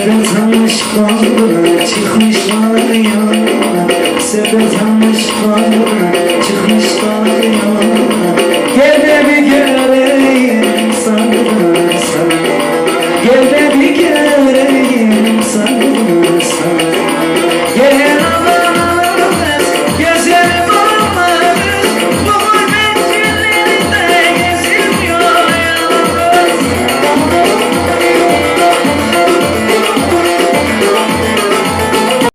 tanışkan çıkmışlar yana Sebe tanışkan çıkmışlar yana Gel de